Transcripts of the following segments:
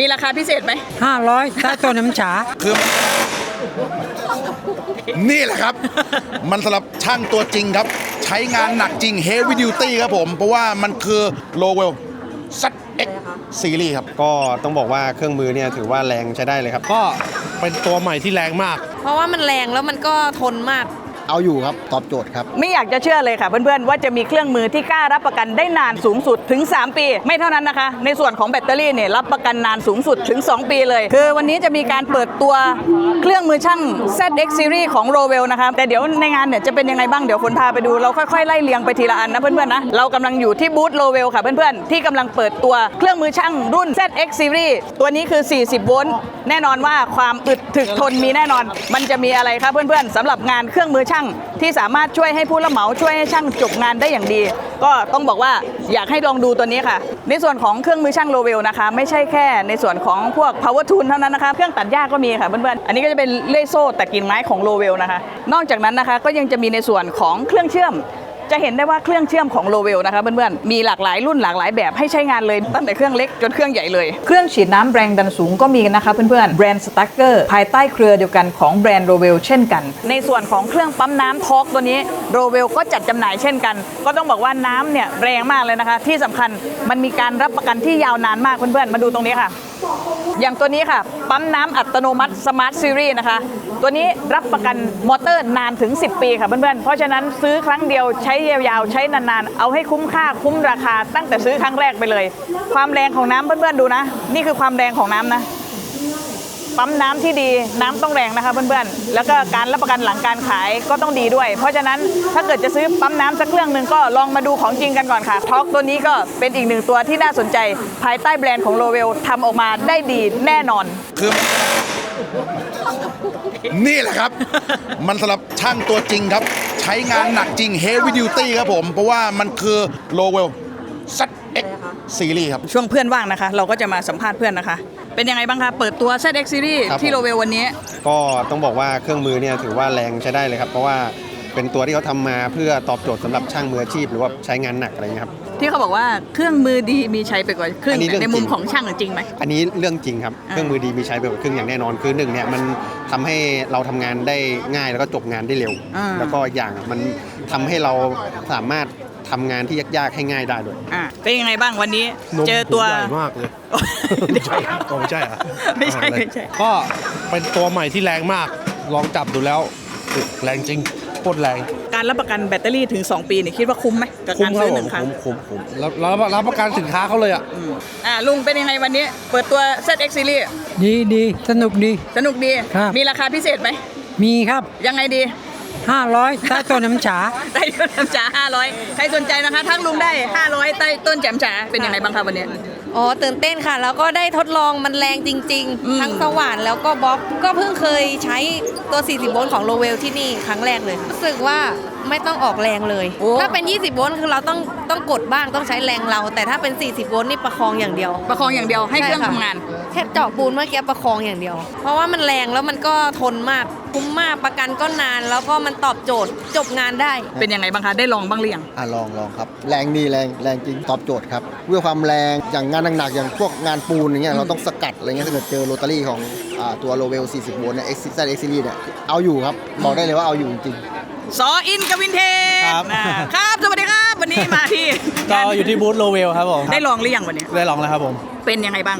มีราคาพิเศษไหม500ใต้ต้นน้ำฉา คือ นี่แหละครับ มันสำหรับช่างตัวจริงครับ ใช้งานหนักจริง heavy duty ครับผม เพราะว่ามันคือ Lowell ZX Series ครับ ก็ต้องบอกว่าเครื่องมือเนี่ยถือว่าแรงใช้ได้เลยครับ ก็เป็นตัวใหม่ที่แรงมาก เพราะว่ามันแรงแล้วมันก็ทนมาก เอาอยู่ครับตอบโจทย์ครับ ไม่อยากจะเชื่อเลยค่ะเพื่อนๆ ว่าจะมีเครื่องมือที่กล้ารับประกันได้นานสูงสุดถึง 3 ปี ไม่เท่านั้นนะคะ ในส่วนของแบตเตอรี่เนี่ยรับประกันนานสูงสุดถึง 2 ปีเลย คือวันนี้จะมีการเปิดตัวเครื่องมือช่าง ZX Series ของ r o w e l นะคะแต่เดี๋ยวในงานเนี่ยจะเป็นยังไงบ้างเดี๋ยวฝนพาไปดูเราค่อยๆไล่เรียงไปทีละอันนะเพื่อนๆนะเรากำลังอยู่ที่บูธ r o w e l ค่ะเพื่อนๆที่กำลังเปิดตัวเครื่องมือช่างรุ่น ZX Series ตัวนี้คือ 40 โวลต์แน่นอนว่าความอึดถึกทนมีแน่นอน มันจะมีอะไรครับเพื่อนๆสำหรับงานเครื่องมือช่างที่สามารถช่วยให้ผู้รับเหมาช่วยให้ช่างจบงานได้อย่างดี ก็ต้องบอกว่าอยากให้ลองดูตัวนี้ค่ะ ในส่วนของเครื่องมือช่างโลเวลนะคะ ไม่ใช่แค่ในส่วนของพวก power tool เท่านั้นนะคะเครื่องตัดหญ้าก็มีค่ะเพื่อนๆอันนี้ก็จะเป็นเลื่อยโซ่แต่กิ่งไม้ของโลเวลนะคะ นอกจากนั้นนะคะก็ยังจะมีในส่วนของเครื่องเชื่อม จะเห็นได้ว่าเครื่องเชื่อมของโลเวลนะคะเพื่อนๆ มีหลากหลายรุ่นหลากหลายแบบให้ใช้งานเลยตั้งแต่เครื่องเล็กจนเครื่องใหญ่เลย เครื่องฉีดน้ำแรงดันสูงก็มีนะคะเพื่อนๆ แบรนด์สตั๊กเกอร์ภายใต้เครือเดียวกันของแบรนด์โรเวลเช่นกัน ในส่วนของเครื่องปั๊มน้ำทอร์กตัวนี้โรเวลก็จัดจำหน่ายเช่นกัน ก็ต้องบอกว่าน้ำเนี่ยแรงมากเลยนะคะ ที่สำคัญมันมีการรับประกันที่ยาวนานมากเพื่อนๆ มาดูตรงนี้ค่ะ อย่างตัวนี้ค่ะ ปั๊มน้ำอัตโนมัติสมาร์ทซีรีส์นะคะ ตัวนี้รับประกันมอเตอร์นานถึง 10 ปีค่ะเพื่อนๆ เพราะฉะนั้นซื้อครั้งเดียวใช้ยาวๆ ใช้นานๆ เอาให้คุ้มค่าคุ้มราคาตั้งแต่ซื้อครั้งแรกไปเลย ความแรงของน้ำเพื่อนๆดูนะ นี่คือความแรงของน้ำนะ ปั๊มน้ำที่ดีน้ำต้องแรงนะคะเพื่อนๆ แล้วก็การรับประกันหลังการขายก็ต้องดีด้วย เพราะฉะนั้นถ้าเกิดจะซื้อปั๊มน้ำสักเครื่องหนึ่งก็ลองมาดูของจริงกันก่อนค่ะท็อกตัวนี้ก็เป็นอีกหนึ่งตัวที่น่าสนใจภายใต้แบรนด์ของโลเวลทำออกมาได้ดีแน่นอน คือนี่แหละครับ มันสำหรับช่างตัวจริงครับ ใช้งานหนักจริง heavy duty ครับผม เพราะว่ามันคือ Lowell ZX Series ครับ ช่วงเพื่อนว่างนะคะ เราก็จะมาสัมภาษณ์เพื่อนนะคะ เป็นยังไงบ้างคะเปิดตัว ZX Series ครับผมที่โลเวลวันนี้ ก็ต้องบอกว่าเครื่องมือเนี่ยถือว่าแรงใช้ได้เลยครับ เพราะว่าเป็นตัวที่เขาทำมาเพื่อตอบโจทย์สำหรับช่างมืออาชีพ หรือว่าใช้งานหนักอะไรเงี้ยครับ ที่เขาบอกว่าเครื่องมือดีมีใช้ไปกว่าครึ่งอันนี้เรื่องในมุมจริง ของช่างจริงไหม อันนี้เรื่องจริงครับ อ่า เครื่องมือดีมีใช้ไปกว่าครึ่งอย่างแน่นอนคือหนึ่งเนี่ยมันทำให้เราทำงานได้ง่ายแล้วก็จบงานได้เร็ว อ่า แล้วก็อย่างมันทำให้เราสามารถ ทำงานที่ยากๆให้ง่ายได้ด้วยอะเป็นยังไงบ้างวันนี้ นมเจอตัวใหญ่มากเลย ไม่ใช่อ๋อไม่ใช่เหรอไม่ใช่อ่าเลยไม่ใช่ ก็เป็นตัวใหม่ที่แรงมาก ลองจับดูแล้วแรงจริงโคตรแรงการรับประกันแบตเตอรี่ถึง 2 ปีเนี่ยคิดว่าคุ้มไหมกับคุ้กามรครัซื้บอหผนึ่มงครั้งคุ้มคุ้มคุ้มแล้วแล้วรับประกันสินค้าเขาเลยอะ อืมอ่าลุงเป็นยังไงวันนี้ เปิดตัว ZX Series ดีดีสนุกดี สนุกดี ครับ มีราคาพิเศษไหมมีครับ ยังไงดี 500ใต้ต้นน้ำฉาใต้ต้นแจ่มจ๋า500 ใครสนใจนะคะทักลุงได้ 500 ใต้ต้นแจ่มจ๋าเป็นยังไงบ้างคะวันนี้ อ๋อตื่นเต้นค่ะ แล้วก็ได้ทดลองมันแรงจริง อืม ๆ ทั้งสว่านแล้วก็บล็อกก็เพิ่งเคยใช้ตัว 40 โวลต์ของโลเวลที่นี่ครั้งแรกเลย รู้สึกว่าไม่ต้องออกแรงเลยถ้าเป็น 20 โวลต์คือเราต้องต้องกดบ้างต้องใช้แรงเรา แต่ถ้าเป็น 40 โวลต์นี่ประคองอย่างเดียว ประคองอย่างเดียวให้เครื่องใช่ค่ะ ทำงานแค่เจาะปูนเมื่อกี้ประคองอย่างเดียว เพราะว่ามันแรงแล้วมันก็ทนมากคุ้มมากประกันก็นาน แล้วก็มันตอบโจทย์จบงานได้ เป็นยังไงบ้างคะ ได้ลองบ้างหรือยังอะลองลองครับ แรงดีแรงแรงจริงตอบโจทย์ครับด้วยความแรงอย่างงานหนักๆอย่างพวกงานปูนอย่างเงี้ยเราต้องสกัดอะไรเงี้ยถ้าเกิดเจอโรตารี่ของอ่าตัวโลเวล 40 โวลต์เนี่ย X Z X Series เนี่ยเอาอยู่ครับบอกได้เลยว่าเอาอยู่จริงซออินกวินเทจครับ อ่าครับ สวัสดีครับ วันนี้มาที่ก็อยู่ที่บูธโลเวลครับผม ได้ลองหรือยังวันนี้ ได้ลองแล้วครับผม เป็นยังไงบ้าง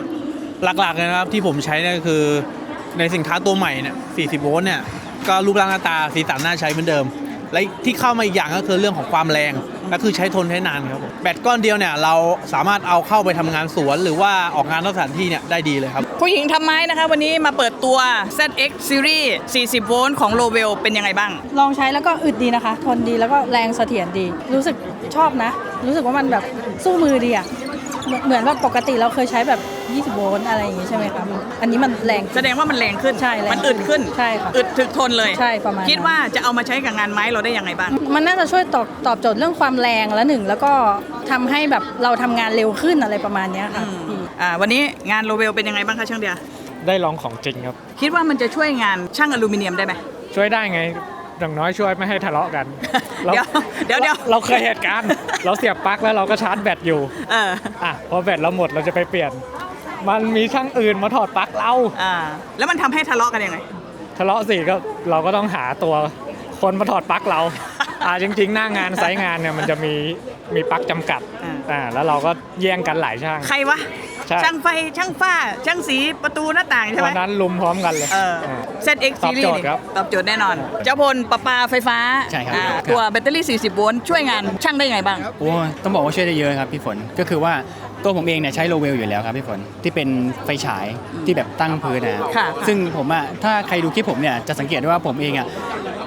หลักๆเลยนะครับที่ผมใช้เนี่ยคือในสินค้าตัวใหม่เนี่ย 40 โวลต์เนี่ย ก็รูปร่างหน้าตาสีสันน่าใช้เหมือนเดิม และที่เข้ามาอีกอย่างก็คือเรื่องของความแรงและคือใช้ทนใช้นานครับผมแบตก้อนเดียวเนี่ยเราสามารถเอาเข้าไปทำงานสวน หรือว่าออกงานนอกสถานที่เนี่ยได้ดีเลยครับ ผู้หญิงทำไม้นะคะ วันนี้มาเปิดตัว ZX Series 40 โวลต์ของโลเวลเป็นยังไงบ้าง ลองใช้แล้วก็อึดดีนะคะ ทนดีแล้วก็แรงเสถียรดี รู้สึกชอบนะ รู้สึกว่ามันแบบสู้มือดีอะเหมือนเหมือนว่าปกติเราเคยใช้แบบ 20 โวลต์อะไรอย่างงี้ใช่ไหมคะมันอันนี้มันแรง แสดงว่ามันแรงขึ้น ใช่แรงมันอึดขึ้นใช่ค่ะอึดถึกทนเลยใช่ประมาณนั้น คิดว่าจะเอามาใช้กับงานไม้เราได้ยังไงบ้าง มันน่าจะช่วยตอบตอบโจทย์เรื่องความแรงและหนึ่งแล้วก็ทำให้แบบเราทำงานเร็วขึ้นอะไรประมาณเนี้ยค่ะพี่ อ่าวันนี้งานโลเวลเป็นยังไงบ้างคะช่างเดียได้ลองของจริงครับ คิดว่ามันจะช่วยงานช่างอลูมิเนียมได้ไหม ช่วยได้ไงอย่างน้อยช่วยไม่ให้ทะเลาะกันราเดี๋ยวเดี๋ยวเดี๋ยว ราเราเคยเหตุการณ์ เราเสียบปลั๊กแล้วเราก็ชาร์จแบตอยู่เออ อะพอแบตเราหมดเราจะไปเปลี่ยน มันมีช่างอื่นมาถอดปลั๊กเราอ่าแล้วมันทำให้ทะเลาะกันยังไง ทะเลาะสิก็เราก็ต้องหาตัวคนมาถอดปลั๊กเรา อ่าจริง ๆ หน้างานไซต์งานเนี่ยมันจะมีมีปลั๊กจำกัดอ่า อ่าแล้วเราก็แย่งกันหลายช่าง ใครวะ ใช่ ช่างไฟ ช่างฝ้า ช่างสีประตูหน้าต่างใช่ไหมวันนั้นลุมพร้อมกันเลยเอออ่า ZX ตอบ Series โจทย์นี่ครับตอบโจทย์แน่นอน เจ้าพลประปาไฟฟ้าใช่ครับ อ่าครับตัวแบตเตอรี่ 40 โวลต์ช่วยงานช่างได้ยังไงบ้าง โอ้ยต้องบอกว่าช่วยได้เยอะครับพี่ฝนก็คือว่า ตัวผมเองเนี่ยใช้โลเวลอยู่แล้วครับพี่ฝนที่เป็นไฟฉายที่แบบตั้งพื้นนะครับค่ะ ซึ่งผมอะถ้าใครดูคลิปผมเนี่ยจะสังเกตได้ว่าผมเองอะ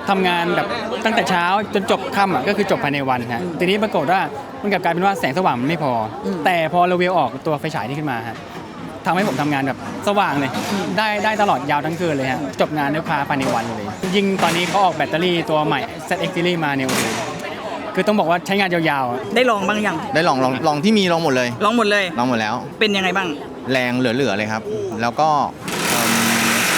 ทำงานแบบตั้งแต่เช้าจนจบค่ำอะก็คือจบภายในวันฮะทีนี้ปรากฏว่ามันกลับกลายเป็นว่าแสงสว่างมันไม่พออแต่พอโลเวลออกตัวไฟฉายนี่ขึ้นมาฮะทำให้ผมทำงานแบบสว่างเลย ได้ได้ตลอดยาวทั้งคืนเลยฮะจบงานลูกค้าภายในวันเลย ยิ่งตอนนี้เขาออกแบตเตอรี่ตัวใหม่ ZX Series มาเนี่ยโอ้โห คือต้องบอกว่าใช้งานยาวๆอะได้ลองบ้างยังได้ลองลองลองที่มีลองหมดเลย ลองหมดเลย ลองหมดแล้ว เป็นยังไงบ้าง แรงเหลือๆเลยครับ แล้วก็เอิ่ม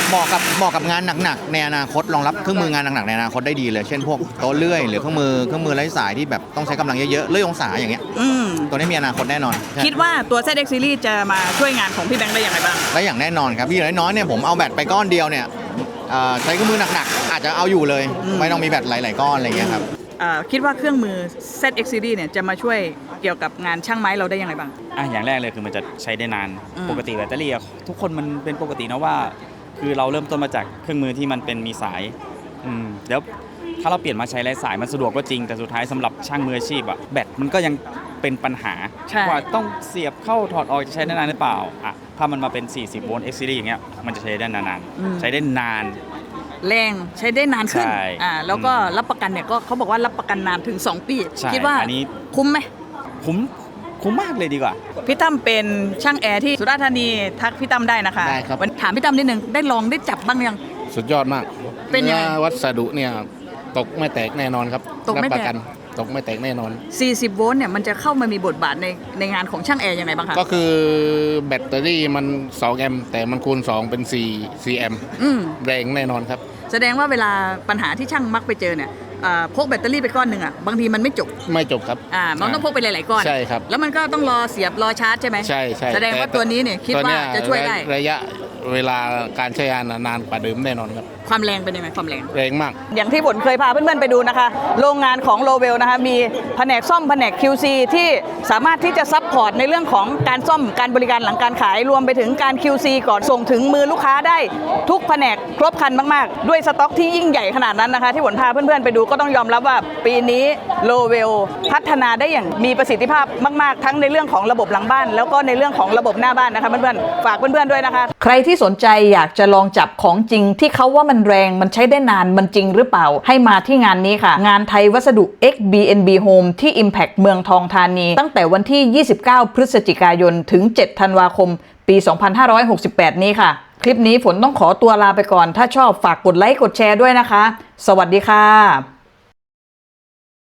เหมาะกับเหมาะกับงานหนักๆในอนาคตรองรับเครื่องมืองานหนักๆในอนาคตได้ดีเลย เช่นพวกโต๊ะเลื่อย หรือเครื่องมือเครื่องมือไร้สายที่แบบต้องใช้กำลังเยอะๆเลื่อยองศาอย่างเงี้ยอืม ตัวนี้มีอนาคตแน่นอนใช่คิดว่าตัว ZX Series จะมาช่วยงานของพี่แบงค์ได้ยังไงบ้าง และอย่างแน่นอนครับพี่น้อยๆเนี่ยผมเอาแบตไปก้อนเดียวเนี่ยเอ่อใช้เครื่องมือหนักๆอาจจะเอาอยู่เลยอืมไม่ต้องมีแบตหลายๆก้อนอะไรอย่างเงี้ยครับอ่า คิดว่าเครื่องมือ ZX Series เนี่ยจะมาช่วยเกี่ยวกับงานช่างไม้เราได้ยังไงบ้าง อะอย่างแรกเลยคือมันจะใช้ได้นานอืม ปกติแบตเตอรี่อะทุกคนมันเป็นปกตินะว่า คือเราเริ่มต้นมาจากเครื่องมือที่มันเป็นมีสายอืมแล้วถ้าเราเปลี่ยนมาใช้ไร้สายมันสะดวกก็จริงแต่สุดท้ายสำหรับช่างมืออาชีพอะแบตมันก็ยังเป็นปัญหาใช่ ว่าต้องเสียบเข้าถอดออกจะใช้ได้นานหรือเปล่าอะถ้ามันมาเป็น 40 โวลต์ X series อย่างเงี้ยมันจะใช้ได้นานอืมๆใช้ได้นาน แรงใช้ได้นานขึ้นใช่อ่าแล้วก็อืมรับประกันเนี่ยก็เขาบอกว่ารับประกันนานถึง 2 ปี ใช่คิดว่าอันนี้ คุ้มไหม คุ้มคุ้มมากเลยดีกว่า พี่ตั้มเป็นช่างแอร์ที่สุราษฎร์ธานีทักพี่ตั้มได้นะคะได้ครับ วันถามพี่ตั้มนิดนึงได้ลองได้จับบ้างยัง สุดยอดมากเป็นยังไงอวัสดุเนี่ย ตกไม่แตกแน่นอนครับตกไม่แตกรับประกัน ตกไม่แตกแน่นอน 40 โวลต์เนี่ยมันจะเข้ามามีบทบาทในในงานของช่างแอร์ยังไงบ้างคะก็คือแบตเตอรี่มัน2แอมป์แต่มันคูณ 2 เป็น4 4แอมป์อืมแรงแน่นอนครับ แสดงว่าเวลาปัญหาที่ช่างมักไปเจอเนี่ยอ่าพกแบตเตอรี่ไปก้อนหนึ่งอะบางทีมันไม่จบไม่จบครับอ่ามันต้องพกไปหลายๆก้อน ใช่ครับ แล้วมันก็ต้องรอเสียบรอชาร์จใช่ไหมใช่ใช่แสดงว่าตัวนี้เนี่ยคิดตัวว่าเยจะช่วยได้ ระยะเวลาการใช้งานนานกว่าเดิมแน่นอนครับ ความแรงเป็นยังไงความแรง แรงมาก อย่างที่ผลเคยพาเพื่อนๆไปดูนะคะ โรงงานของโลเวลนะคะมีแผนกซ่อมแผนก QC ที่สามารถที่จะซัพพอร์ตในเรื่องของการซ่อมการบริการหลังการขายรวมไปถึงการ QC ก่อนส่งถึงมือลูกค้าได้ ทุกแผนกครบครันมากๆ ด้วยสต็อกที่ยิ่งใหญ่ขนาดนั้นนะคะ ที่ผลพาเพื่อนๆไปดูก็ต้องยอมรับว่า ปีนี้โลเวลพัฒนาได้อย่างมีประสิทธิภาพมากๆ ทั้งในเรื่องของระบบหลังบ้าน แล้วก็ในเรื่องของระบบหน้าบ้านนะคะเพื่อนๆฝากเพื่อนๆด้วยนะคะ ใครที่สนใจอยากจะลองจับของจริงที่เขาว่ามันแรงมันใช้ได้นานมันจริงหรือเปล่า ให้มาที่งานนี้ค่ะ งานไทยวัสดุ XBNB Home ที่ Impact เมืองทองธานี ตั้งแต่วันที่ 29 พฤศจิกายนถึง 7 ธันวาคม ปี 2568 นี้ค่ะ คลิปนี้ฝนต้องขอตัวลาไปก่อน ถ้าชอบฝากกดไลค์กดแชร์ด้วยนะคะ สวัสดีค่ะ